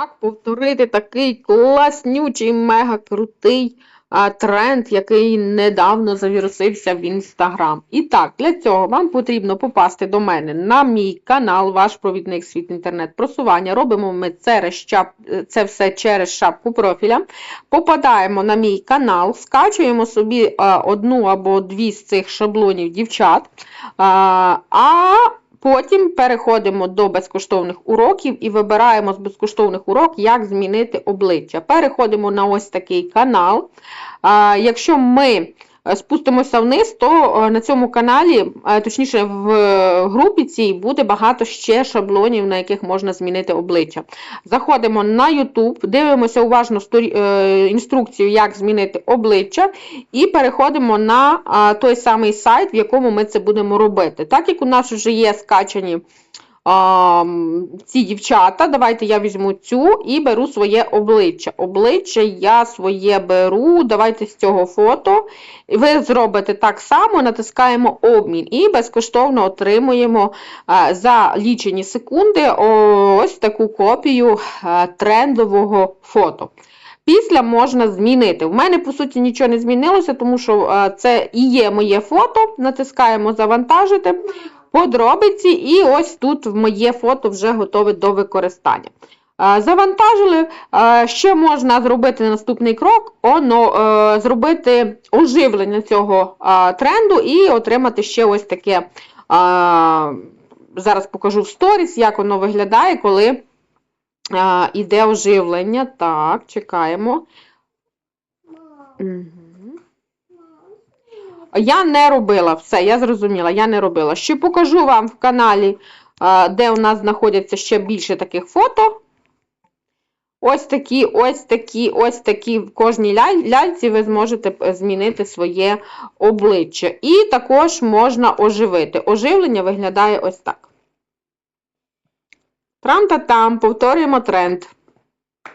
Як повторити такий класнючий, мега крутий а, тренд, який недавно завірусився в Інстаграм. І так, для цього вам потрібно попасти до мене на мій канал, ваш провідник світ інтернет просування. Робимо ми це, це все через шапку профіля. Попадаємо на мій канал, скачуємо собі а, одну або дві з цих шаблонів дівчат. А, а Потім переходимо до безкоштовних уроків і вибираємо з безкоштовних урок, як змінити обличчя. Переходимо на ось такий канал. Якщо ми спустимося вниз, то е, на цьому каналі, е, точніше, в е, групі цій буде багато ще шаблонів, на яких можна змінити обличчя. Заходимо на YouTube, дивимося уважно е, інструкцію, як змінити обличчя, і переходимо на той самий сайт, в якому ми це будемо робити. Так як у нас вже є скачані а, ці дівчата, давайте я візьму цю і беру своє обличчя. Обличчя я своє беру, давайте з цього фото. Ви зробите так само, натискаємо обмін і безкоштовно отримуємо а, за лічені секунди ось таку копію а, трендового фото. Після можна змінити. У мене, по суті, нічого не змінилося, тому що е, це і є моє фото. Натискаємо завантажити подробиці, і ось тут моє фото вже готове до використання. Е, Завантажили. Е, Що можна зробити на наступний крок? Оно, е, зробити оживлення цього тренду і отримати ще ось таке. Зараз покажу в сторіс, як воно виглядає, коли а, іде оживлення. Так, чекаємо. Мгм. Я не робила все, я зрозуміла, я не робила. Ще покажу вам в каналі, де у нас знаходяться ще більше таких фото. Ось такі, ось такі, ось такі в кожній ляльці ви зможете змінити своє обличчя. І також можна оживити. Оживлення виглядає ось так. Трам-та-там, повторюємо тренд.